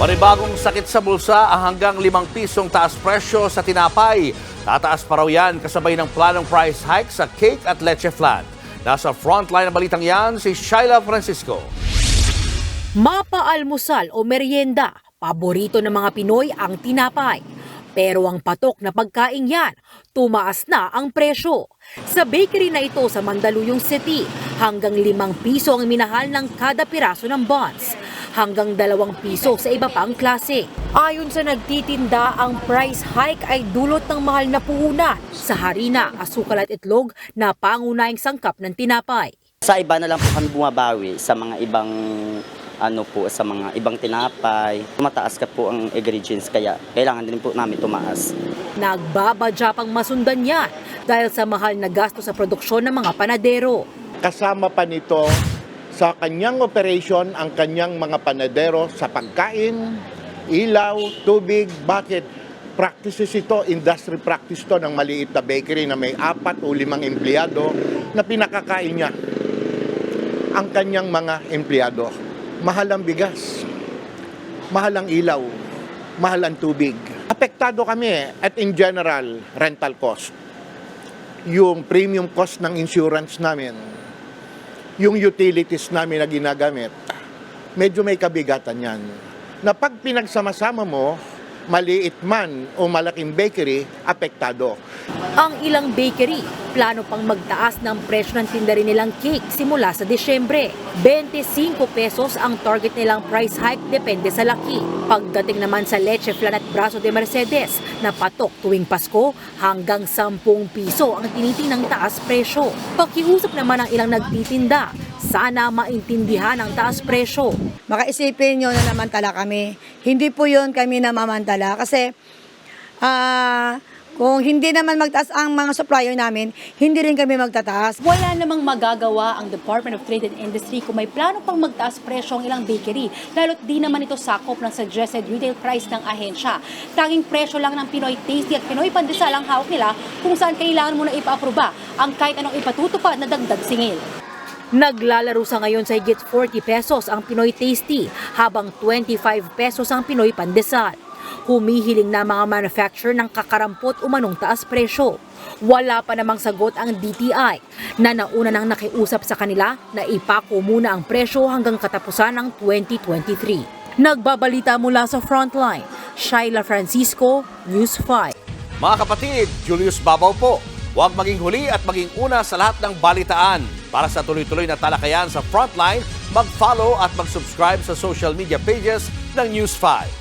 Panibagong sakit sa bulsa ang hanggang 5 pisong taas presyo sa tinapay. Tataas pa raw yan kasabay ng planong price hike sa cake at leche flan. Nasa frontline ng balitang yan si Shyla Francisco. Mapaalmusal o merienda, paborito ng mga Pinoy ang tinapay. Pero ang patok na pagkain yan, tumaas na ang presyo. Sa bakery na ito sa Mandaluyong City, hanggang limang piso ang minahal ng kada piraso ng buns. Hanggang dalawang piso sa iba pang klase. Ayon sa nagtitinda, ang price hike ay dulot ng mahal na puhunan sa harina, asukal at itlog na pangunahing sangkap ng tinapay. Sa iba na lang po kami bumabawi sa mga ibang ano po sa mga ibang tinapay. Mataas ka po ang ingredients kaya kailangan din po namin tumaas. Nagbabadya pang masundan yan dahil sa mahal na gasto sa produksyon ng mga panadero. kasama pa nito sa kanyang operation ang kanyang mga panadero sa pagkain, ilaw, tubig. Bakit? Practices ito, industry practice to ng maliit na bakery na may apat o limang empleyado na pinakakain niya ang kanyang mga empleyado. Mahal ang bigas, mahal ang ilaw, mahal ang tubig. Apektado kami at in general, rental cost. Yung premium cost ng insurance namin, yung utilities namin na ginagamit, medyo may kabigatan yan. Na pag pinagsama-sama mo, maliit man o malaking bakery, apektado. Ang ilang bakery, plano pang magtaas ng presyo ng tindarin nilang cake simula sa Desyembre. 25 pesos ang target nilang price hike depende sa laki. Pagdating naman sa leche flan at braso de Mercedes na patok tuwing Pasko, hanggang 10 piso ang tinitinang taas presyo. Pakiusap naman ang ilang nagtitinda, sana maintindihan ang taas presyo. makaisipin nyo na namantala kami. Hindi po yun kami namamantala kasi ah kung hindi naman magtaas ang mga supplier namin, hindi rin kami magtataas. Wala namang magagawa ang Department of Trade and Industry kung may plano pang magtaas presyo ang ilang bakery, lalo't di naman ito sakop ng suggested retail price ng ahensya. Tanging presyo lang ng Pinoy Tasty at Pinoy Pandesal ang hawak nila kung saan kailangan mo na ipaaproba ang kahit anong ipatutupad na dagdag singil. Naglalaro sa ngayon sa higit 40 pesos ang Pinoy Tasty habang 25 pesos ang Pinoy Pandesal. Humihiling na mga manufacturer ng kakarampot umanong taas presyo. Wala pa namang sagot ang DTI na nauna nang nakiusap sa kanila na ipako muna ang presyo hanggang katapusan ng 2023. Nagbabalita mula sa Frontline, Shaila Francisco, News 5. Mga kapatid, Julius Babaw po. Huwag maging huli at maging una sa lahat ng balitaan. Para sa tuloy-tuloy na talakayan sa Frontline, mag-follow at mag-subscribe sa social media pages ng News 5.